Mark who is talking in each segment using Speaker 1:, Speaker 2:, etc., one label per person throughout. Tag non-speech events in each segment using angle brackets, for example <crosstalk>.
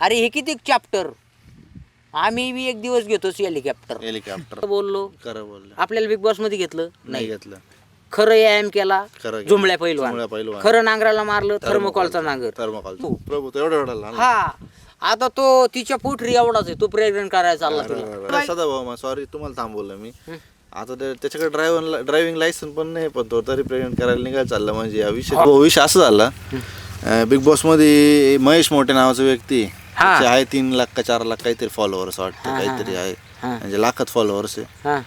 Speaker 1: अरे हे किती चॅप्टर आम्ही बी एक दिवस घेतोच हेलिकॉप्टर
Speaker 2: हेलिकॉप्टर
Speaker 1: बोललो?
Speaker 2: खरं बोलले.
Speaker 1: आपल्याला बिग बॉसमध्ये घेतलं?
Speaker 2: नाही घेतलं.
Speaker 1: खरं व्यायाम केला?
Speaker 2: खरं
Speaker 1: पैलवान.
Speaker 2: पैलवान.
Speaker 1: खरं नांगराला मारलं थर्मोकॉलचा नांगर.
Speaker 2: थर्मोकॉल प्रभू तो एवढा एवढा लहान
Speaker 1: हा. आता तो तिच्या पोटरी एवढाच आहे. तो प्रेग्नंट करायला चालला तुला.
Speaker 2: सदा भाऊ सॉरी तुम्हाला थांबवलं मी. आता ते- त्याच्याकडे ड्रायव्हर ड्रायव्हिंग लायसन पण नाही पण तो तरी प्रेग्नेंट करायला निघायला चालला. म्हणजे हा विषय तो विषय असं झाला. बिग बॉसमध्ये महेश मोठे नावाचा व्यक्ती
Speaker 1: हा.
Speaker 2: त्याचे आहे तीन लाख का चार लाख काहीतरी फॉलोअर्स वाटतं काहीतरी आहे. म्हणजे लाखात फॉलोअर्स आहे
Speaker 1: हा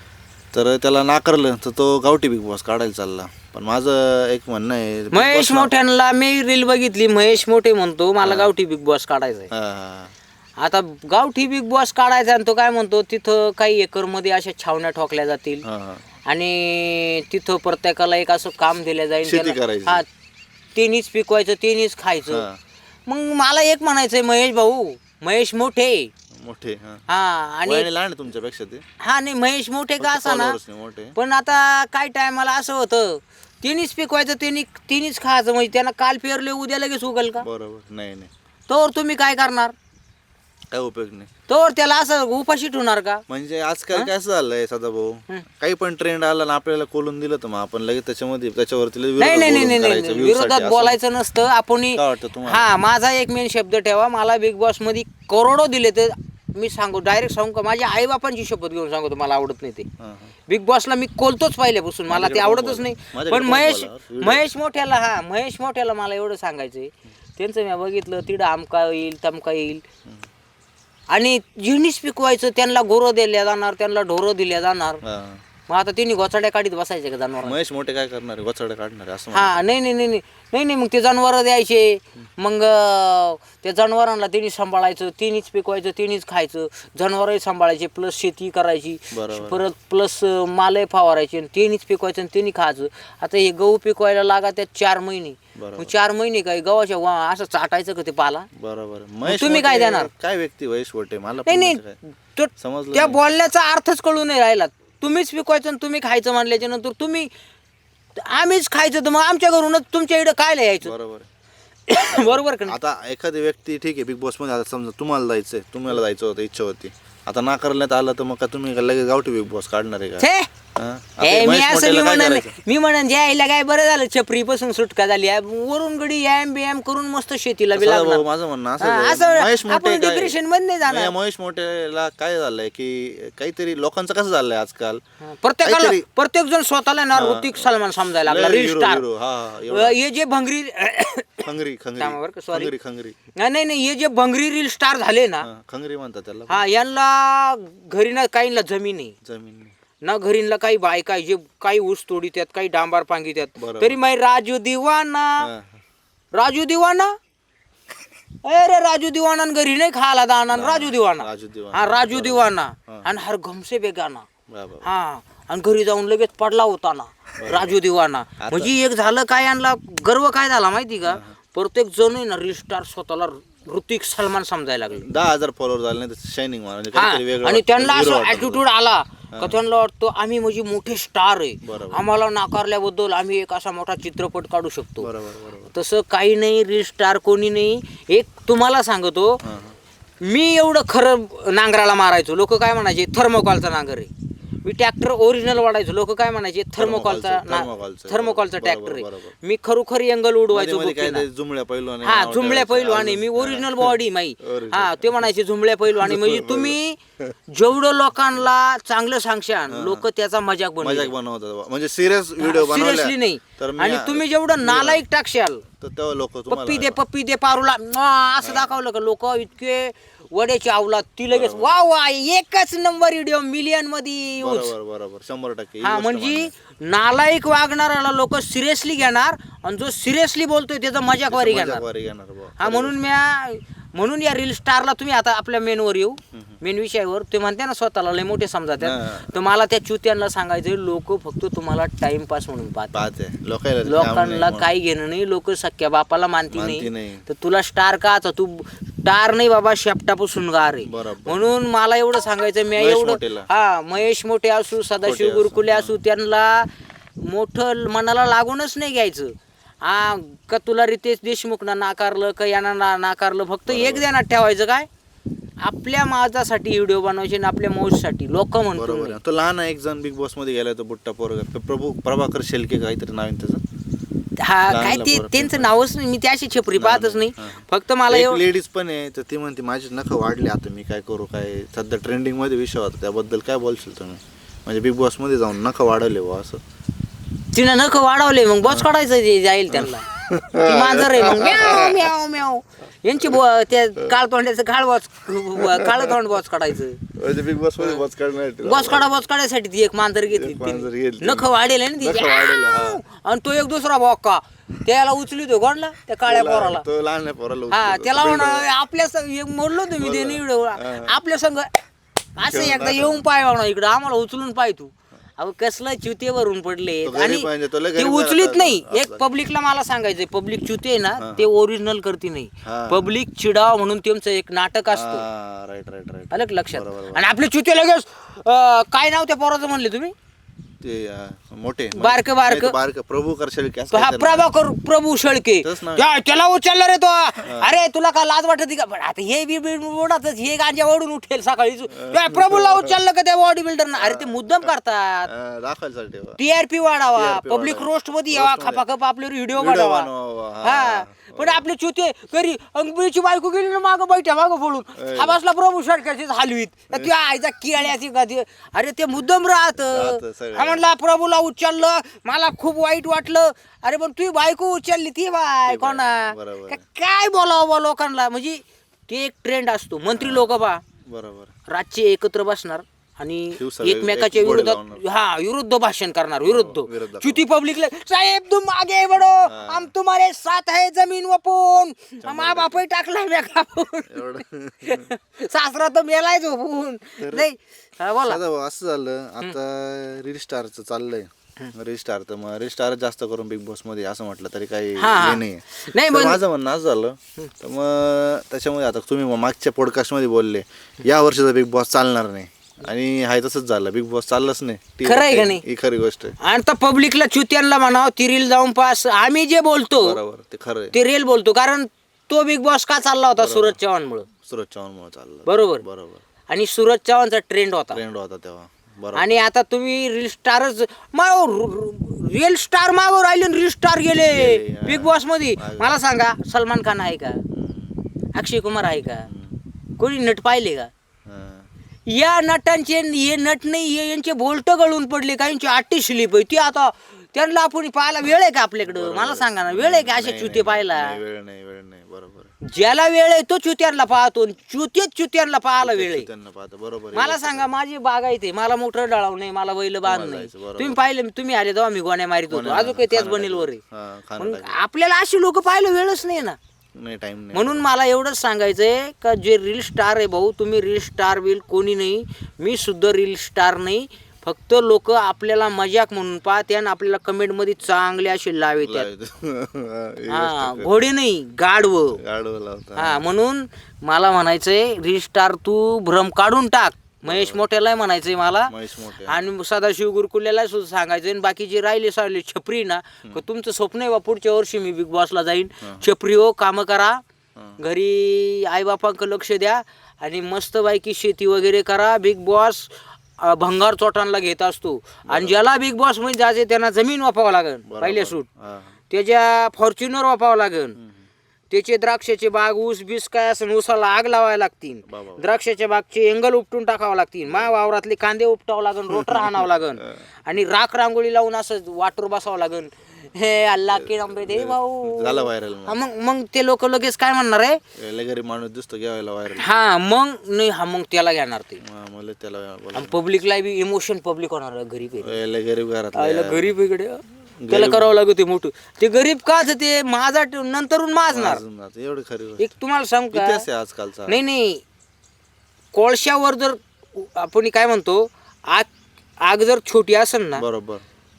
Speaker 2: तर त्याला नाकारलं तर तो गावठी बिग बॉस काढायला चालला पण माझं एक म्हणणं आहे Big
Speaker 1: महेश
Speaker 2: Boss
Speaker 1: मोठ्यांना मी रील बघितली महेश मोठे म्हणतो मला गावठी बिग बॉस काढायचंय
Speaker 2: हा,
Speaker 1: आता गावठी बिग बॉस काढायचा आणि तो काय म्हणतो तिथं काही एकरमध्ये अशा छावण्या ठोकल्या जातील
Speaker 2: हा, हा.
Speaker 1: आणि तिथं प्रत्येकाला एक असं काम दिलं जाईल
Speaker 2: शेती
Speaker 1: त्याला-
Speaker 2: करायची.
Speaker 1: हा तेनीच पिकवायचं तेनीच खायचं
Speaker 2: हा.
Speaker 1: मग मला एक म्हणायचंय महेश भाऊ. महेश मोठे.
Speaker 2: मोठे हा.
Speaker 1: हा आणि
Speaker 2: वयाने लहान आहे तुमच्यापेक्षा ते.
Speaker 1: हा नाही महेश मोठे का असा ना.
Speaker 2: followers मोठे.
Speaker 1: पण आता काय टायमाला असं होतं तिनीच पिकवायचं तिनी तिनीच खायचं म्हणजे त्यांना काल पेरले उद्या लगेच उगल का?
Speaker 2: बरोबर नाही नाही.
Speaker 1: तोवर तुम्ही काय करणार?
Speaker 2: काय उपयोग नाही.
Speaker 1: तोवर त्याला असं उपाशी ठेवणार का?
Speaker 2: म्हणजे आजकाल काय झालंय सदा भाऊ? काही पण ट्रेंड आला ना आपल्याला कोलून दिलं तर मग आपण लगेच त्याच्यामध्ये त्याच्यावरती लगेच
Speaker 1: नाही नाही
Speaker 2: विरोधात
Speaker 1: नाही नाही
Speaker 2: बोलून
Speaker 1: नाही
Speaker 2: करायचं,
Speaker 1: नाही.
Speaker 2: views साठी
Speaker 1: विरोधात
Speaker 2: असं.
Speaker 1: बोलायचं नसतं. आपण
Speaker 2: काय वाटतं तुम्हाला?
Speaker 1: हा माझा एक मेन शब्द ठेवा. मला बिग बॉसमध्ये करोडो दिले तर मी सांगू डायरेक्ट सांगू का? माझ्या आई बापांची शपथ घेऊन सांगतो मला आवडत नाही ते.
Speaker 2: हा, हा.
Speaker 1: बिग बॉसला मी कोलतोच पहिल्यापासून. मला ते
Speaker 2: माझ्याकडे
Speaker 1: आवडतच नाही.
Speaker 2: बोला.
Speaker 1: पण
Speaker 2: माझ्याकडे
Speaker 1: महेश
Speaker 2: बोला.
Speaker 1: महेश मोठ्याला हा महेश मोठ्याला मला एवढं सांगायचंय. त्यांचं मी बघितलं तिडं आमका येईल तमका येईल. आणि जिनिस पिकवायचं त्यांना गोरं दिल्या जाणार त्यांना ढोरं दिल्या जाणार. मग आता तिने गोचाड्या काढीत बसायचे का जनावर
Speaker 2: महेश मोठे काय करणार आहे? गोचाडे काढणार आहे, असं
Speaker 1: हा नाही नाही नाही नाही नाही नाही मग ते जनावरं द्यायचे मग अं, त्या जनावरांना तिने सांभाळायचं तिनेच पिकवायचं तिनेच खायचं जनावरही सांभाळायचे प्लस शेती करायची
Speaker 2: बरोबर.
Speaker 1: परत प्लस मालही फवारायचे आणि तिनेच पिकवायचं आणि तिने खायचं आता हे गहू पिकवायला लागा त्यात चार महिने
Speaker 2: बरोबर.
Speaker 1: मग चार महिने काय गव्हाच्या वा- असं चाटायचं का ते पाला
Speaker 2: बरोबर महेश
Speaker 1: तुम्ही काय
Speaker 2: मोठे
Speaker 1: देणार?
Speaker 2: काय व्यक्ती महेश मोठे मला
Speaker 1: नाही
Speaker 2: पण
Speaker 1: नाही
Speaker 2: त्याचं काय.
Speaker 1: तो
Speaker 2: समजलं
Speaker 1: त्या
Speaker 2: नाही.
Speaker 1: बोलण्याचा अर्थच कळू नाही राहिला तुम्हीच पिकवायचं आणि तुम्ही खायचं म्हणल्याच्या नंतर तुम्ही आम्हीच खायचं तर मग आमच्या घरूनच तुमच्या इकडे काय यायचं
Speaker 2: बरोबर आहे. <coughs>
Speaker 1: बरोबर का नाही?
Speaker 2: आता एखादी व्यक्ती ठीक आहे बिग बॉसमध्ये आता समजा तुम्हाला जायचंय तुम्हाला जायचं होतं इच्छा होती आता नाकारण्यात आलं तर मग का तुम्ही का लगेच गावठी बिग बॉस काढणार आहे का?
Speaker 1: छे.
Speaker 2: हा? आता
Speaker 1: ए, मी
Speaker 2: महेश
Speaker 1: असं मी
Speaker 2: मोठेला काय
Speaker 1: म्हणन
Speaker 2: करायचं?
Speaker 1: मी म्हणन ज्या आईला काय बरं झालं? छपरी पासून सुटका झाली. आहे. वरून गडी व्यायाम बियाम करून मस्त शेतीला बी
Speaker 2: सदा
Speaker 1: लागणार.
Speaker 2: भाऊ, माझं म्हणणं असं
Speaker 1: हा,
Speaker 2: आहे,
Speaker 1: असं
Speaker 2: महेश मोठे
Speaker 1: आपण
Speaker 2: काय-
Speaker 1: डिप्रेशनमध्ये नाही जाणार.
Speaker 2: नाही, महेश मोठेला काय झालंय की काहीतरी लोकांचं कसं झालंय आजकाल?
Speaker 1: प्रत्येकाला
Speaker 2: काहीतरी-
Speaker 1: प्रत्येक जण स्वतःला ना ऋतिक सलमान समजायला लागला
Speaker 2: लय
Speaker 1: रील
Speaker 2: hero-
Speaker 1: स्टार
Speaker 2: hero, हा, हा, एवढा.
Speaker 1: हे जे भंगरी
Speaker 2: खंगरी
Speaker 1: थांबा बरं का,
Speaker 2: खंगरी. खंगरी खंगरी.
Speaker 1: नाही नाही नाही हे जे भंगरी रील स्टार झाले ना
Speaker 2: हा, खंगरी म्हणतात त्याला.
Speaker 1: हा यांना घरी ना काहींना जमीन आहे
Speaker 2: जमीन
Speaker 1: ना घरीला काही बायका आहे, जे काही ऊस तोडीत काही डांबार पांगित
Speaker 2: बरोबर.
Speaker 1: तरी माही राजू दिवाना.
Speaker 2: हा,
Speaker 1: राजू दिवाना? अरे राजू दिवाना घरी नाही खायला दाना राजू दिवाना.
Speaker 2: राजू दिवाना.
Speaker 1: हा राजू दिवाना. आणि हर घमसे बेगाना. हा आणि घरी जाऊन लगेच पडला होता ना राजू दिवाना. म्हणजे एक झालं काय आणला गर्व काय झाला माहिती का? प्रत्येक जण आहे ना रील स्टार स्वतःला ऋतिक सलमान समजायला लागले.
Speaker 2: दहा हजार फॉलोअर झाले नाही शायनिंग म्हणजे
Speaker 1: हा आणि त्यांना असं. ऍटिट्यूड आला का त्यांना वाटतं आम्ही म्हणजे मोठे स्टार आहे.
Speaker 2: बरोबर.
Speaker 1: आम्हाला नाकारल्याबद्दल आम्ही एक असा मोठा चित्रपट काढू शकतो.
Speaker 2: बरोबर बरोबर.
Speaker 1: तसं काही नाही रील स्टार कोणी नाही. एक तुम्हाला सांगतो
Speaker 2: हा, हा.
Speaker 1: मी एवढं खरं नांगराला मारायचो. लोक काय म्हणायचे थर्मोकॉलचा नांगर आहे. मी ट्रॅक्टर ओरिजिनल वाढायचो. लोक काय म्हणायचे? थर्मोकॉलचा
Speaker 2: थर्मोकॉलचं,
Speaker 1: थर्मोकॉलचा ट्रॅक्टर आहे. मी खरोखर एंगल उडवायचो
Speaker 2: पैलू आणि
Speaker 1: हा
Speaker 2: ठेवायचं.
Speaker 1: पैलू आणि मी. Original body my. हा ते म्हणायचे झुंबल्या पैलू आणि म्हणजे तुम्ही जेवढं लोकांना चांगलं सांगशान लोक त्याचा मजाक
Speaker 2: मजाक
Speaker 1: बनवतात.
Speaker 2: म्हणजे सिरियस व्हिडिओ बनवला
Speaker 1: सिरियसली नाही. आणि तुम्ही जेवढं नालायक टाकशाल
Speaker 2: तर तेव्हा लोक
Speaker 1: पप्पी दे पप्पी दे पारूला असं दाखवलं का? लोक इतके वड्याची आवलात ती लगेच वा वा एकच नंबर व्हिडिओ मिलियनमध्ये यूज
Speaker 2: बरोबर बरोबर. शंभर टक्के. ही
Speaker 1: हा
Speaker 2: गोष्ट
Speaker 1: म्हणजे. नालायक वागणाऱ्याला लोक सिरियसली घेणार आणि जो सिरियसली बोलतोय त्याचा मजाकवारी घेणार.
Speaker 2: मजाकवारी घेणार बुवा.
Speaker 1: हा म्हणून म्या म्हणून या रील स्टारला तुम्ही आता आपल्या मेनवर येऊ. मेन विषयावर. ते म्हणते ना स्वतःला लय मोठे समजा. तर मला त्या चुत्यांना सांगायचं लोक फक्त तुम्हाला टाइमपास म्हणून
Speaker 2: पाहते. लोकांना
Speaker 1: काही घेणं नाही. लोक सख्या बापाला मानती नाही. तर तुला स्टार का तू स्टार नाही बाबा शेपटापासून गार आहे. म्हणून मला एवढं सांगायचं मी एवढं. हा महेश मोठे असू सदाशिव गुरुकुले असू त्यांना मोठं मनाला लागूनच नाही घ्यायचं. आ का तुला रितेश देशमुखनं नाकारलं का यांना ना नाकारलं फक्त एक ध्यानात ठेवायचं काय? आपल्या माझासाठी व्हिडिओ बनवायचे आणि आपल्या मौजसाठी लोक म्हणतो
Speaker 2: बरोबर
Speaker 1: नाही.
Speaker 2: आहे. तो लहान आहे एक जण बिग बॉसमध्ये गेलाय तो बुट्टा पोरगा प्रभू प्रभाकर शेलके काहीतरी नाव आहे त्याचं?
Speaker 1: हा
Speaker 2: लहान
Speaker 1: काय ते त्यांचं नावच नाही मी त्याशी छपरी पाहतच नाही.
Speaker 2: हा.
Speaker 1: फक्त मला
Speaker 2: एक लेडीज पण आहे तर ती म्हणते माझी नख वाढले आता मी काय करू काय सध्या ट्रेंडिंगमध्ये विषय होता त्याबद्दल काय बोलशील तुम्ही? म्हणजे बिग बॉसमध्ये जाऊन नख वाढवले असं.
Speaker 1: तिनं नख वाढवले मग बॉस काढायचं जे जाईल त्यांना ती मांजर आहे मग म्याव म्याव म्याव यांची बो त्या काळ तोंडाचं काळ बॉस काळ तोंड बॉस काढायचं
Speaker 2: म्हणजे बिग बॉसमध्ये बॉस काढणार
Speaker 1: बॉस काढा बॉस काढायसाठी ती एक मांजर घेतली
Speaker 2: एक मांजर
Speaker 1: तिने.
Speaker 2: घेतली.
Speaker 1: नख वाढेल ना
Speaker 2: नखं वाढेल, हा.
Speaker 1: तिची आणि तो एक दुसरा बॉक्का त्याला उचलितो कोणला त्या काळ्या पोराला
Speaker 2: तो लहान आहे पोराला
Speaker 1: हा
Speaker 2: उचलतो.
Speaker 1: त्याला
Speaker 2: तो
Speaker 1: म्हणा. आपल्या संग एक मोडलो तुम्ही ते
Speaker 2: हा.
Speaker 1: आपल्या संग असं एकदा येऊन पाय म्हणा इकडं आम्हाला उचलून पाय तू अहो कसलं च्युते भरून पडले.
Speaker 2: तो गरीब
Speaker 1: आणि
Speaker 2: म्हणजे तो लय
Speaker 1: ते
Speaker 2: गरीब
Speaker 1: उचलीत नाही. एक पब्लिकला मला सांगायचंय पब्लिक च्युते आहे ना ते ओरिजिनल करते नाही.
Speaker 2: हा.
Speaker 1: पब्लिक चिडाव म्हणून त्यांचं एक नाटक असतो.
Speaker 2: राईट राईट राईट
Speaker 1: का लक्षात?
Speaker 2: बरोबर, बरोबर.
Speaker 1: आणि आपले च्युते लगेच अं, काय नाव त्या पोराचं म्हणले तुम्ही?
Speaker 2: ते अं, मोठे.
Speaker 1: बारकं- बारकं.
Speaker 2: बारकं. प्रभू करशेल की असं
Speaker 1: तो हा
Speaker 2: काहीतरी. नाव.
Speaker 1: प्रभाकर प्रभू शेळके. त्या- त्याला उचललं रे तो. अरे तुला का लाज वाटत का? पण आता हे बी ओढातच हे गांजा ओढून उठेल सकाळी. त्या प्रभूला उचललं का त्या बॉडी बिल्डर अरे ते मुद्दाम करतात.
Speaker 2: अं, दाखवायसाठी.
Speaker 1: टीआरपी वाढावा.
Speaker 2: TRP
Speaker 1: पब्लिक
Speaker 2: वाढावा.
Speaker 1: रोस्टमध्ये यावा
Speaker 2: Roast मध्ये.
Speaker 1: खपाखप आपल्यावर व्हिडिओ
Speaker 2: Video
Speaker 1: बनवा
Speaker 2: बनवावा, हा.
Speaker 1: हा. पण आपले चुते घरी अंगबीची बायको गेली ना मागं बैठ्या मागं फोडून हा बसला प्रभू षटकाची हलवीत. त्या आईचा किळ्याची का ते अरे ते मुद्दम राहत.
Speaker 2: राहतं सगळं.
Speaker 1: हा म्हणला प्रभूला उचललं. मला खूप वाईट वाटलं. अरे पण तुझी बायको उचलली ती बाय कोणा?
Speaker 2: बरोबर.
Speaker 1: का- काय बोलावं बा लोकांना? म्हणजे ते एक ट्रेंड असतो. मंत्री लोक बा.
Speaker 2: बरोबर.
Speaker 1: रातचे एकत्र बसणार. आणि एकमेकाच्या विरोधात
Speaker 2: लावणार.
Speaker 1: हा विरुद्ध भाषण करणार विरुद्ध.
Speaker 2: विरुद्ध.
Speaker 1: चुती पब्लिकला साहेब तुम आगे बढो हम तुम्हारे साथ है जमीन वपून. मा बापही टाकला
Speaker 2: एवढं. <laughs>
Speaker 1: सासरा तर मेलाय झोपून नाही हा, बोला.
Speaker 2: असं झालं आता रील स्टारचं चाललंय. रील स्टार तर मग रील स्टार जास्त करून बिग बॉसमध्ये असं म्हटलं तरी काही
Speaker 1: हा, हा.
Speaker 2: हे नाही
Speaker 1: नाही,
Speaker 2: तर
Speaker 1: पण-
Speaker 2: माझं म्हणणं असं झालं तर मग त्याच्यामध्ये आता तुम्ही मग मागच्या पॉडकास्टमध्ये बोलले या वर्षीचा बिग बॉस चालणार नाही. आणि हाय तसंच झालं. बिग बॉस चाललंच नाही.
Speaker 1: खरं आहे का नाही?
Speaker 2: ही खरी गोष्ट आहे.
Speaker 1: आणि तर पब्लिकला चुत्यांना म्हणावं ती रील जाऊन पास आम्ही जे बोलतो
Speaker 2: बरोबर ते खरं आहे.
Speaker 1: ते रील बोलतो. कारण तो बिग बॉस का चालला होता सूरज चव्हाण मुळे
Speaker 2: सुरज चव्हाणमुळे चाललं.
Speaker 1: बरोबर.
Speaker 2: बरोबर.
Speaker 1: आणि सूरज चव्हाणचा ट्रेंड होता.
Speaker 2: ट्रेंड होता तेव्हा. बरोबर.
Speaker 1: आणि आता तुम्ही रील स्टारच रिअल स्टार मागो राहिले रील स्टार गेले. बिग
Speaker 2: बॉसमध्ये.
Speaker 1: मला सांगा सलमान खान आहे का? अक्षय कुमार आहे का? कोणी नट पाहिले का. या नटांचे हे नट नाही हे यांचे बोलट गळून पडले काहींची आठी स्लिप आहे ती आता त्यांना आपण पाहायला वेळ आहे का आपल्याकडं? मला सांगा ना वेळ आहे का अशा चुते पाहायला?
Speaker 2: नाही, वेळ नाही वेळ नाही. बरोबर
Speaker 1: ज्याला वेळ आहे तो चुत्यांना पाहतो चुतेच चुत्यांना पाहायला वेळ आहे.
Speaker 2: त्यांना पाहतं. बरोबर आहे.
Speaker 1: मला सांगा माझी बागायत आहे मला मोटर डळाव नाही मला बैल बांध नाही
Speaker 2: जायचं, बरोबर.
Speaker 1: तुम्ही पाहिले तुम्ही आले तेव्हा मी गोण्या मारित होतो. अजून काही त्याच बनेल वर मग. आपल्याला अशी लोक पाहायला वेळच नाही ना.
Speaker 2: नाही टाइम नाही.
Speaker 1: म्हणून मला एवढंच सांगायचंय का जे रील स्टार आहे भाऊ तुम्ही रील स्टार बिल कोणी नाही. मी सुद्धा रील स्टार नाही. फक्त लोक आपल्याला मजाक म्हणून पाहते आणि आपल्याला कमेंटमध्ये चांगले असे लावे त्यात <laughs> हा घोडे नाही गाडव
Speaker 2: गाडवला होता
Speaker 1: हा म्हणून मला म्हणायचंय रील स्टार तू भ्रम काढून टाक. महेश मोठ्याला म्हणायचंय मला.
Speaker 2: महेश मोठे
Speaker 1: आणि सदाशिव गुरुकुल्याला सुद्धा सांगायचं आणि बाकीचे राहिले सारले छपरी ना का तुमचं स्वप्न आहे बा पुढच्या वर्षी मी बिग बॉसला जाईन. छपरी हो कामं करा. घरी आईबापांक लक्ष द्या. आणि मस्त बायकी शेती वगैरे करा. बिग बॉस अं, भंगार चोटांना घेत असतो. आणि ज्याला बिग बॉसमध्ये जायचे त्यांना जमीन वापावं लागेल. पहिले सूट.
Speaker 2: हा.
Speaker 1: त्याच्या फॉर्च्युनर वापावं लागेल त्याचे द्राक्षाचे बाग ऊस बीस काय असं ऊसाला आग लावायला लागतील.
Speaker 2: बाबा.
Speaker 1: द्राक्षाच्या बागचे एंगल उपटून टाकावं लागतील. मा वावरातले कांदे उपटावं लागन <laughs> रोटर हाणावं लागन. आणि राख रांगोळी लावून असं वाटर बसावं लागन. हे अल्लाह की नंबरे दे भाऊ.
Speaker 2: झाला व्हायरल
Speaker 1: हा, मग मग ते लोक लगेच काय म्हणणार आहे?
Speaker 2: गरीब माणूस दिसतो घ्यायला व्हायरल
Speaker 1: हा मग नाही हा मग त्याला घेणार ते.
Speaker 2: मला त्याला बोला.
Speaker 1: आणि पब्लिकला बी इमोशन पब्लिक होणार गरीब आहे.
Speaker 2: लय गरीब घरात
Speaker 1: गरीब इकडे त्याला करावं लागत ते मोठं. ते गरीब काच ते माझा नंतरून माजणार.
Speaker 2: एवढी खरी.
Speaker 1: एक तुम्हाला सांगू का?
Speaker 2: इतिहास आहे आजकालचा.
Speaker 1: नाही नाही. कोळशावर जर आपण काय म्हणतो आग आग जर छोटी असेल ना
Speaker 2: बरोबर.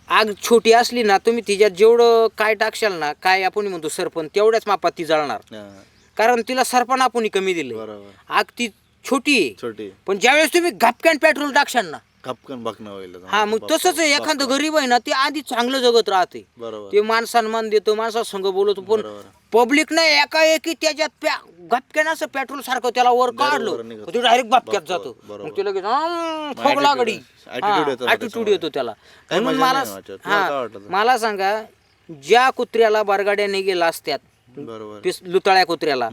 Speaker 1: आग छोटी असली ना तुम्ही तिच्यात जेवढं काय टाकशाल ना काय आपण म्हणतो सरपण तेवढ्याच मापात ती जळणार.
Speaker 2: हा,
Speaker 1: कारण तिला सरपण आपण कमी दिले
Speaker 2: बरोबर.
Speaker 1: आग ती छोटी आहे.
Speaker 2: छोटी
Speaker 1: पण ज्यावेळेस तुम्ही घपक्यान पेट्रोल टाकशाल ना
Speaker 2: खपकन बघणं
Speaker 1: हा मग तसंच आहे एखादं गरीब आहे ना ते आधी चांगलं जगत राहते
Speaker 2: बरोबर
Speaker 1: ते मान सन्मान देतो माणसा संघ बोलतो पण
Speaker 2: बरोबर.
Speaker 1: पब्लिक नाही एकाएकी त्याच्यात प्या गपक्यानं असं पेट्रोल सारखं त्याला वर काढलं
Speaker 2: निघत.
Speaker 1: तो डायरेक्ट बापक्यात जातो
Speaker 2: बरोबर.
Speaker 1: मग ते लगेच
Speaker 2: attitude-
Speaker 1: ठोकला गडी
Speaker 2: attitude येतो
Speaker 1: ऍटिट्यूड
Speaker 2: त्याच्यामध्ये.
Speaker 1: येतो त्याला
Speaker 2: काही
Speaker 1: म्हणून
Speaker 2: मजा
Speaker 1: मला
Speaker 2: नाही वाटत. तुला काय
Speaker 1: हा
Speaker 2: वाटतं?
Speaker 1: मला सांगा ज्या कुत्र्याला बरगाड्याने गेला असत्यात
Speaker 2: बरोबर
Speaker 1: पिस लुताळ्या कुत्र्याला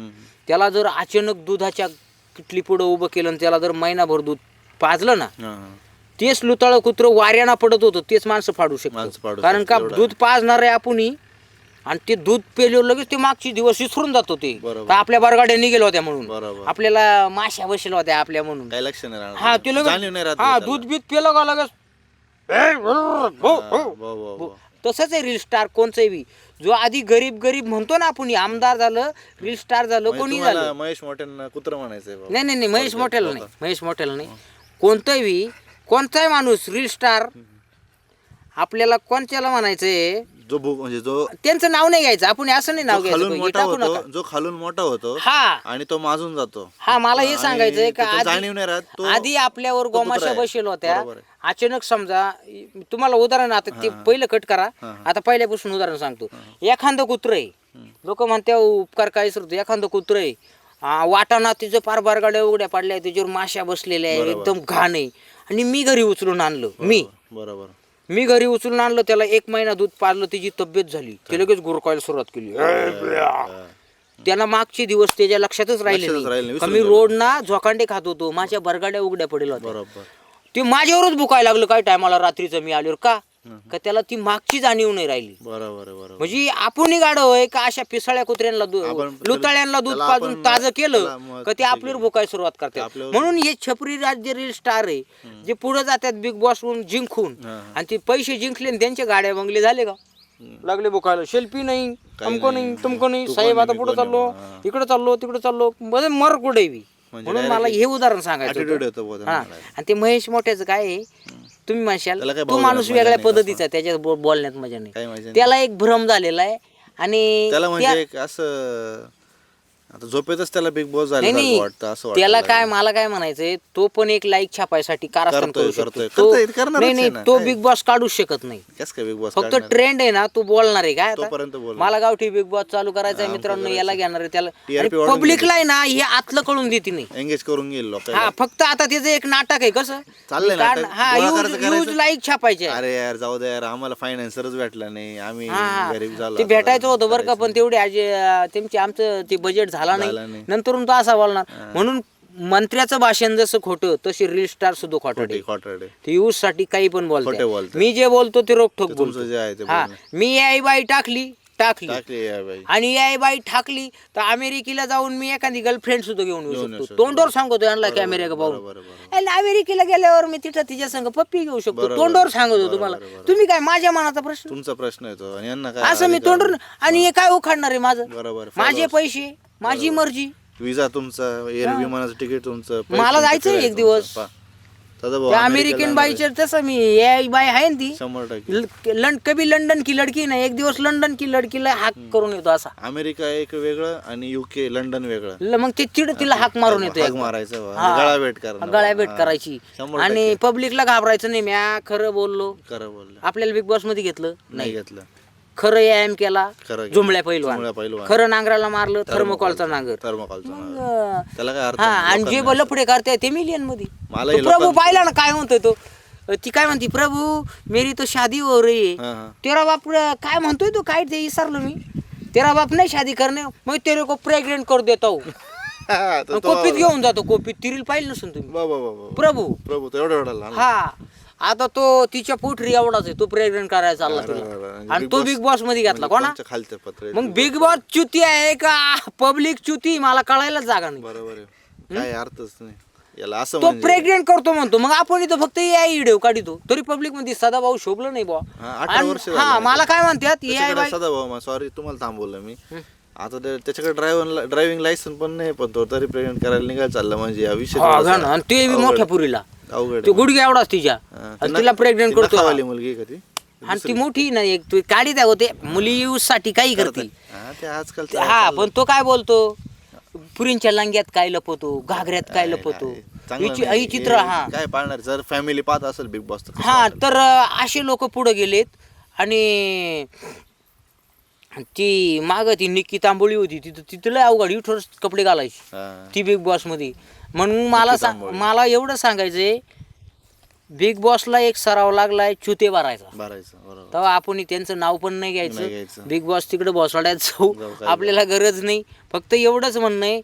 Speaker 1: त्याला जर अचानक दुधाच्या किटली पुढं उभं केलं आणि त्याला जर महिनाभर दूध पाजलं ना
Speaker 2: हा, हा.
Speaker 1: तेच लुताळ कुत्र वाऱ्याना पडत होतं तेच माणसं फाडू
Speaker 2: माणसं
Speaker 1: शकतो
Speaker 2: फाडू
Speaker 1: कारण का दूध पाजणार आहे आपणही आणि ते दूध पेल्यावर लगेच ते मागची दिवस विसरून जातो ते
Speaker 2: बरोबर.
Speaker 1: का आपल्या बरगाड्या निघेल होत्या म्हणून.
Speaker 2: बरोबर.
Speaker 1: आपल्याला माश्या बसेल होत्या आपल्या म्हणून.
Speaker 2: काही लक्ष नाही राहणार.
Speaker 1: हा ते
Speaker 2: जाणीव नाही
Speaker 1: लगेच हा. दूध बीत पेलं का लगेच? ए, हो,
Speaker 2: हा,
Speaker 1: हो. तसंच आहे रील स्टार कोणचंही बी. जो आधी गरीब गरीब म्हणतो ना आपण आमदार झालं रील स्टार झालं
Speaker 2: म्हणजे
Speaker 1: कोणी झालं?
Speaker 2: महेश मोठ्यांना कुत्र म्हणायचंय बाबा.
Speaker 1: नाही नाही नाही महेश मोठ्याला. नाही महेश मोठ्याला नाही. कोणताही कोणताही माणूस रील स्टार आपल्याला कोणत्याला म्हणायचंय?
Speaker 2: जो भू म्हणजे जो
Speaker 1: त्यांचं नाव नाही घ्यायचं. आपण असं नाही नाव
Speaker 2: जो
Speaker 1: घ्यायचं.
Speaker 2: खालून मोठा
Speaker 1: टाकू
Speaker 2: होतो
Speaker 1: नका.
Speaker 2: जो खालून मोठा होतो
Speaker 1: हा.
Speaker 2: आणि तो माजून जातो.
Speaker 1: हा मला हे
Speaker 2: आणि
Speaker 1: सांगायचंय का
Speaker 2: त्याचं
Speaker 1: आधी
Speaker 2: जाणीव नाही राहत तो
Speaker 1: आधी आपल्यावर
Speaker 2: तो कुत्रा
Speaker 1: गोमाशा
Speaker 2: आहे.
Speaker 1: बसेल होत्या.
Speaker 2: बरोबर आहे.
Speaker 1: अचानक समजा तुम्हाला उदाहरण आता ते पहिलं कट करा. आता पहिल्यापासून उदाहरण सांगतो. एखादं कुत्र आहे. लोक म्हणते "अहो, उपकार काय होतो एखादं कुत्र आहे. वाटाणा तिचं पार बारगाड्या उघड्या पाडल्या त्याच्यावर माश्या बसलेल्या आहे एकदम घाण आहे. आणि मी घरी उचलून आणलं. मी.
Speaker 2: बरोबर.
Speaker 1: मी घरी उचलून आणलं त्याला एक महिना दूध पाजलं तिची तब्येत झाली. ते लगेच गुरकायला सुरुवात केली. त्यांना मागचे दिवस त्याच्या लक्षातच राहिले मी. रोड ना झोकांडे खात होतो माझ्या बरगाड्या उघड्या पडेल होत्या.
Speaker 2: बरोबर.
Speaker 1: ते माझ्यावरच बुकायला लागलं काय टायमाला रात्रीचं मी आल्यावर. का? का त्याला ती मागची जाणीव नाही राहिली.
Speaker 2: बरोबर
Speaker 1: म्हणजे आपणही गाडव आहे का अशा पिसाळ्या कुत्र्यांना
Speaker 2: आपण-
Speaker 1: लुताळ्यांना दूध
Speaker 2: त्याला
Speaker 1: पाजून ताजं केलं
Speaker 2: त्याला मग
Speaker 1: का ते आपल्यावर बुकायला सुरुवात करतात.
Speaker 2: आपल्यावर-
Speaker 1: म्हणून हे छपरी राज्य रील स्टार आहे जे पुढे जातात बिग बॉस जिंकून.
Speaker 2: हा, हा.
Speaker 1: आणि ते पैसे जिंकले आणि त्यांचे गाड्या बंगले झाले का? लागले बुकायला सेल्फी नाही अमको नाही. तुमको नाही. साहेब आता पुढे चाललो.
Speaker 2: हा.
Speaker 1: इकडे चाललो तिकडे चाललो. मध्ये मर कुठे बी.
Speaker 2: म्हणजे
Speaker 1: म्हणून मला हे उदाहरण सांगायचं
Speaker 2: ऍटिट्यूड
Speaker 1: होतं.
Speaker 2: येतो बुवा
Speaker 1: हा. आणि ते महेश मोठ्याचं काय आहे? तुम्ही म्हणशाल
Speaker 2: काय
Speaker 1: तो माणूस
Speaker 2: मजा
Speaker 1: वेगळ्या
Speaker 2: नाही
Speaker 1: पद्धतीचा आहे, त्याच्यात बो- बोलण्यात मजा
Speaker 2: काही
Speaker 1: नाही. त्याला एक भ्रम झालेला आहे आणि
Speaker 2: त्याला
Speaker 1: त्या-
Speaker 2: म्हणजे एक असं आता झोपेतच त्याला बिग बॉस झालं
Speaker 1: नाही
Speaker 2: वाटतं असं वाटतं
Speaker 1: त्याला. काय मला काय म्हणायचंय तो पण एक लाईक छापायसाठी कारस्थान
Speaker 2: करतोय,
Speaker 1: करू शकतो
Speaker 2: करतोय.
Speaker 1: तो
Speaker 2: करतोय, करणारच
Speaker 1: नाही
Speaker 2: आहे
Speaker 1: नाही
Speaker 2: ना,
Speaker 1: तो
Speaker 2: काय?
Speaker 1: बिग बॉस काढूच शकत नाही
Speaker 2: कस काय बिग बॉस
Speaker 1: फक्त ट्रेंड आहे ना तू बोलणार आहे काय आता? मला गावठी बिग बॉस चालू करायचा आहे मित्रांनो याला घेणार आहे त्याला
Speaker 2: वाढून
Speaker 1: पब्लिकला आहे ना हे आतलं कळून देते नाही
Speaker 2: एंगेज करून घेईल लोकांना
Speaker 1: हा फक्त आता त्याचं एक नाटक आहे कसं
Speaker 2: चाललंय नाटक.
Speaker 1: हा
Speaker 2: गोळा
Speaker 1: यूज
Speaker 2: करायचं,
Speaker 1: लाईक छापायचे आहे.
Speaker 2: अरे यार जाऊ दे यार आम्हाला फायनान्सरच भेटला नाही आम्ही
Speaker 1: हा, हा.
Speaker 2: गरीब झालो
Speaker 1: ते
Speaker 2: आता.
Speaker 1: भेटायचं होतं बरं का पण तेवढे आज त्यांचे आमचं ते बजेट झाला नाही. नंतरून तो असा बोलणार म्हणून मंत्र्याचं भाषण जसं खोटं तशी रील स्टार सुद्धा खोटं ते यूजसाठी काही पण बोलते. मी जे बोलतो ते रोखठोक
Speaker 2: ते
Speaker 1: बोलतो. हा. मी आई बाई टाकली टाकली
Speaker 2: टाकले या बाई
Speaker 1: आणि टाकली तर अमेरिकेला जाऊन मी एखादी गर्लफ्रेंड सुद्धा घेऊन येऊ
Speaker 2: घेऊन येऊ
Speaker 1: शकतो
Speaker 2: शकतो.
Speaker 1: तोंडवर सांगतो यांना की अमेरिका
Speaker 2: बरोबर,
Speaker 1: पाहून
Speaker 2: बरोबर.
Speaker 1: आणि अमेरिकेला गेल्यावर मी तिथं तिच्या संग पप्पी घेऊ शकतो
Speaker 2: बरोबर.
Speaker 1: तोंडवर सांगतो
Speaker 2: बरोबर,
Speaker 1: तुम्हाला
Speaker 2: बरोबर.
Speaker 1: तुम्ही काय माझ्या मनाचा प्रश्न
Speaker 2: तुमचा प्रश्न येतो आणि यांना काय
Speaker 1: असं मी
Speaker 2: अधिकार
Speaker 1: तोंडवर आणि हे काय उखाडणार आहे माझं
Speaker 2: बरोबर
Speaker 1: माझे
Speaker 2: followers.
Speaker 1: पैसे माझी मर्जी
Speaker 2: विजा तुमचा एअर विमानाचं तिकीट तुमचं पैसे
Speaker 1: मला
Speaker 2: तुमचे,
Speaker 1: जायचंय
Speaker 2: फिरायचं
Speaker 1: एक दिवस.
Speaker 2: पहा.
Speaker 1: त्या अमेरिकन. बाईचे तसं मी ए बाई आहे ना ती.
Speaker 2: शंभर टक्के.
Speaker 1: ल- लं- कभी लंडन की लडकी नाही एक दिवस लंडन की लडकीला हाक करून येतो असा.
Speaker 2: अमेरिका एक वेगळं आणि युके लंडन वेगळं.
Speaker 1: ल- मग ते चिड तिला हाक मारून येतो
Speaker 2: हाक. मारायचं बा.
Speaker 1: हा.
Speaker 2: गळा भेट करणं
Speaker 1: गळ्या भेट
Speaker 2: हा.
Speaker 1: करायची.
Speaker 2: शंभर
Speaker 1: आणि पब्लिकला घाबरायचं नाही म्या खरं बोललो.
Speaker 2: खरं बोललं.
Speaker 1: आपल्याला बिग बॉसमध्ये घेतलं?
Speaker 2: नाही
Speaker 1: नाही.
Speaker 2: घेतलं.
Speaker 1: खरं व्यायाम केला
Speaker 2: खरं केलं.
Speaker 1: जुमल्या
Speaker 2: जुमल्या पैलवान.
Speaker 1: खरं नांगराला मारलं थर्मोकॉलचा नांगर.
Speaker 2: थर्मोकॉलचं
Speaker 1: मग,
Speaker 2: नाव.
Speaker 1: अं,
Speaker 2: त्याला काय अर्थ
Speaker 1: हा. आणि जे
Speaker 2: लोकांना-
Speaker 1: लफडे करते ते मिलियनमध्ये
Speaker 2: मला
Speaker 1: तो प्रभू
Speaker 2: लोकांचं-
Speaker 1: पाहिला ना काय म्हणतोय तो? ती काय म्हणती प्रभू मेरी तो शादी हो रही है.
Speaker 2: हा, हा.
Speaker 1: तेरा बाप रे- काय म्हणतोय तो? काय ते विसरलो मी. तेरा बाप नाही शादी करणे मग तेरे को प्रेग्नेंट कर देता. हूँ
Speaker 2: तो-
Speaker 1: कोपीत घेऊन जातो कोपीत. तिरील पाहिलं नसून तुम्ही. प्रभू.
Speaker 2: प्रभू तो एवढा एवढा लहान
Speaker 1: हा. आता तो तिच्या पोटरी एवढाच आहे. तो प्रेग्नेंट करायला चालला तिला.
Speaker 2: अरे.
Speaker 1: आणि तो बिग बॉसमध्ये घातला.
Speaker 2: म्हणजे
Speaker 1: कोणा?
Speaker 2: कोणच्या खालच्या पत्रे
Speaker 1: मग बिग बॉस चुती आहे का? पब्लिक चुती मला कळायलाच जागा नाही.
Speaker 2: बरोबर आहे. काय अर्थच नाही. याला असं
Speaker 1: तो
Speaker 2: म्हणजे
Speaker 1: प्रेग्नेंट करतो म्हणतो. मग आपण इथं फक्त ए आय व्हिडिओ काढितो. तरी पब्लिकमध्ये सदा भाऊ शोभलं नाही बुवा.
Speaker 2: अठरा
Speaker 1: आणि-
Speaker 2: वर्ष
Speaker 1: हा. मला काय म्हणतात
Speaker 2: त्याच्याकडे सदा भाऊ सॉरी तुम्हाला थांबवलं मी. आता ते- त्याच्याकडे ड्रायव्हर ड्रायव्हिंग लायसन पण नाही पण तो तरी प्रेग्नेंट करायला निघायला चालला. म्हणजे हा विषय थोडासा
Speaker 1: आणि ते बी
Speaker 2: अवघड.
Speaker 1: मोठ्या
Speaker 2: आहे.
Speaker 1: पुरीला.
Speaker 2: अवघड
Speaker 1: तो. गुडघ्या एवढाच तिच्या. आणि तिला प्रेग्नेंट करतो.
Speaker 2: मुलगी आहे का ती?
Speaker 1: आणि ती मोठी ना एक तू काढी त्या होते मुली यूजसाठी काही करते
Speaker 2: हा ते आजकाल
Speaker 1: हा पण तो काय बोलतो? पुरींच्या लंग्यात काय लपवतो? घागऱ्यात काय लपवतो. ही चित्र
Speaker 2: हे काय पाळणार जर फॅमिली पाहत असेल बिग बॉस तर
Speaker 1: हा? तर अं, असे लोक पुढे गेलेत. आणि ती माग ती निक्की तांबोळी होती. तिथं तिथं लय अवघड इथं कपडे घालायची.
Speaker 2: हा.
Speaker 1: ती बिग बॉसमध्ये. म्हणून मला सांग. मला एवढं सांगायचंय बिग बॉसला एक सराव लागलाय चुते भरायचा
Speaker 2: भरायचं बरोबर
Speaker 1: तेव्हा आपण त्यांचं नाव पण नाही
Speaker 2: नाही
Speaker 1: घ्यायचं
Speaker 2: घ्यायचं.
Speaker 1: बिग बॉस तिकडे बसवाड्यात जाऊ
Speaker 2: जाऊ, काय
Speaker 1: आपल्याला गरज नाही फक्त एवढंच म्हणणं आहे.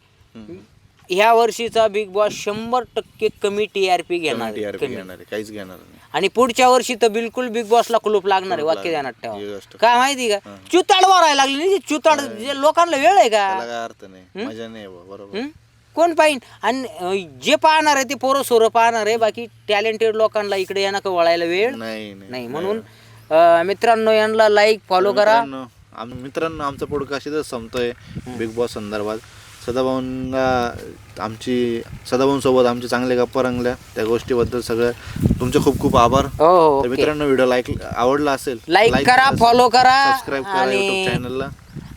Speaker 1: ह्या वर्षीचा बिग बॉस शंभर टक्के कमी टी आर पी घेणार
Speaker 2: कमी
Speaker 1: आहे,
Speaker 2: TRP
Speaker 1: कमी.
Speaker 2: घेणार आहे, काहीच घेणार नाही
Speaker 1: आणि पुढच्या वर्षी तर बिलकुल बिग बॉसला कुलूप लागणार आहे वाक्य ध्यानात.
Speaker 2: ही
Speaker 1: ठेवा
Speaker 2: गोष्ट.
Speaker 1: काय माहिती का. चुताड भरायला लागली नाही चुताड जे लोकांना वेळ आहे
Speaker 2: त्याला
Speaker 1: का
Speaker 2: काय अर्थ नाही मजा नाही बुवा, बरोबर?
Speaker 1: कोण पाहिजे आणि जे पाहणार आहे ते पोरं सोरं पाहणार आहे. बाकी टॅलेंटेड लोकांना इकडे यांना का वळायला वेळ.
Speaker 2: नाही
Speaker 1: नाही. म्हणून अं, मित्रांनो यांना लाईक फॉलो करा.
Speaker 2: मित्रांनो आम मित्रांनो आमचा पॉडकास्ट इथं संपतोय. बिग बॉस संदर्भात. सदाभाऊंना आमची सदाभाऊंसोबत आमचे चांगले गप्पा रंगल्या. त्या गोष्टीबद्दल सगळं तुमचे खूप खूप आभार.
Speaker 1: हो हो
Speaker 2: तर. मित्रांनो व्हिडिओ लाईक आवडला असेल
Speaker 1: Like करा, follow करा
Speaker 2: सबस्क्राईब करा
Speaker 1: आणि-
Speaker 2: युट्यूब चॅनलला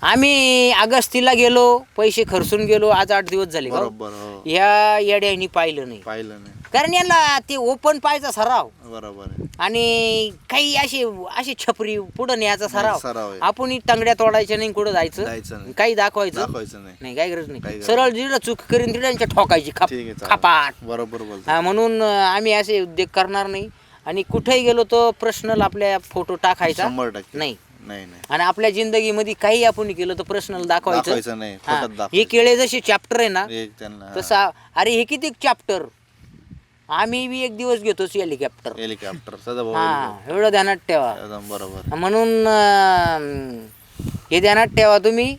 Speaker 1: आम्ही अगस्तीला गेलो पैसे खर्चून गेलो आज आठ दिवस झाले का?
Speaker 2: बरोबर हो.
Speaker 1: या येड्यानी पाहिलं नाही.
Speaker 2: पाहिलं नाही.
Speaker 1: कारण यांना ते ओपन पाहायचा सराव.
Speaker 2: बरोबर आहे.
Speaker 1: आणि काही असे असे छपरी पुढं न्यायचा सराव.
Speaker 2: सराव आहे.
Speaker 1: आपण तांगड्या तोडायच्या नाही कुठं
Speaker 2: जायचं?
Speaker 1: जायचं
Speaker 2: नाही.
Speaker 1: काही दाखवायचं?
Speaker 2: दाखवायचं नाही.
Speaker 1: नाही काही गरज
Speaker 2: काही
Speaker 1: नाही.
Speaker 2: गरज
Speaker 1: सरळ जिडं चूक करीन तिड्यांच्या ठोकायची खाप
Speaker 2: ठीक आहे चालेल.
Speaker 1: खापाट.
Speaker 2: बरोबर बोलतो.
Speaker 1: हा म्हणून अं, आम्ही असे उद्योग करणार नाही. आणि कुठेही गेलो तो पर्सनल आपल्या फोटो टाकायचा.
Speaker 2: शंभर टक्के.
Speaker 1: नाही.
Speaker 2: नाही नाही.
Speaker 1: आणि आपल्या जिंदगीमध्ये काही आपण केलं तर पर्सनल दाखवायचं.
Speaker 2: दाखवायचं नाही
Speaker 1: हा. हे
Speaker 2: दाखवायचं.
Speaker 1: केळे जसे चॅप्टर आहे ना
Speaker 2: एक त्यांना
Speaker 1: तसा अरे हे किती चॅप्टर आम्ही बी एक दिवस घेतोच हेलिकॉप्टर.
Speaker 2: हेलिकॉप्टर सदाभाऊ
Speaker 1: हा एवढं ध्यानात ठेवा.
Speaker 2: एकदम बरोबर.
Speaker 1: म्हणून अं, हे ध्यानात ठेवा तुम्ही.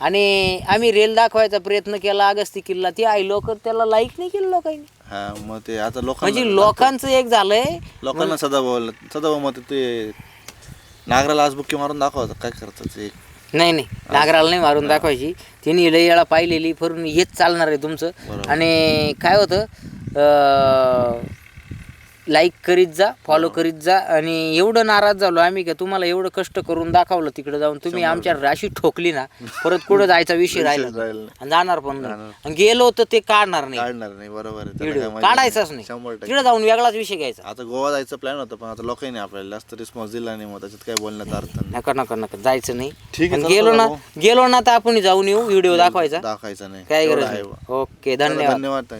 Speaker 1: आणि आम्ही रेल दाखवायचा प्रयत्न केला अगस्ती किल्ला. ती आई लोक त्याला लाईक नाही केलं लोकांनी.
Speaker 2: हा मग ते आता लोकांना
Speaker 1: म्हणजे लोकांचं एक झालंय.
Speaker 2: लोकांना सदाभाऊ सदाभाऊ मग ते नागराला आज बुक्की मारून दाखवतात काय करतात ते?
Speaker 1: नाही नाही. नागराला नाही मारून दाखवायची. तिने लई वेळा पाहिलेली फरून हेच चालणार आहे तुमचं.
Speaker 2: बरोबर.
Speaker 1: आणि काय होतं लाईक करीत जा फॉलो करीत जा आणि एवढं नाराज झालो आम्ही का तुम्हाला एवढं कष्ट करून दाखवलं तिकडे जाऊन. तुम्ही आमच्या राशी ठोकली ना परत कुठं जायचा <laughs> विषय राहिला नाही.
Speaker 2: नाही.
Speaker 1: आणि जाणार पण नाही. आणि गेलो तर ते काढणार नाही.
Speaker 2: काढणार नाही बरोबर आहे. त्याला
Speaker 1: व्हिडिओ
Speaker 2: काय मजा
Speaker 1: काढायचाच नाही.
Speaker 2: शंभर टक्के.
Speaker 1: तिकडे जाऊन वेगळाच विषय घ्यायचा.
Speaker 2: आता गोवा जायचं प्लॅन होतं पण आता लोकांनी आपल्याला. जास्त रिस्पॉन्स दिला नाही मग त्याच्यात काय बोलण्यात अर्थ नाही.
Speaker 1: नका नका नका. जायचं नाही.
Speaker 2: ठीक आहे,
Speaker 1: आणि
Speaker 2: चला
Speaker 1: गेलो ना. गेलो ना तर आपण जाऊन येऊ व्हिडिओ दाखवायचा.
Speaker 2: दाखवायचं नाही.
Speaker 1: काय
Speaker 2: एवढं
Speaker 1: गरज
Speaker 2: आहे
Speaker 1: नाही.
Speaker 2: बा.
Speaker 1: ओके धन्यवाद.
Speaker 2: धन्यवाद ताई.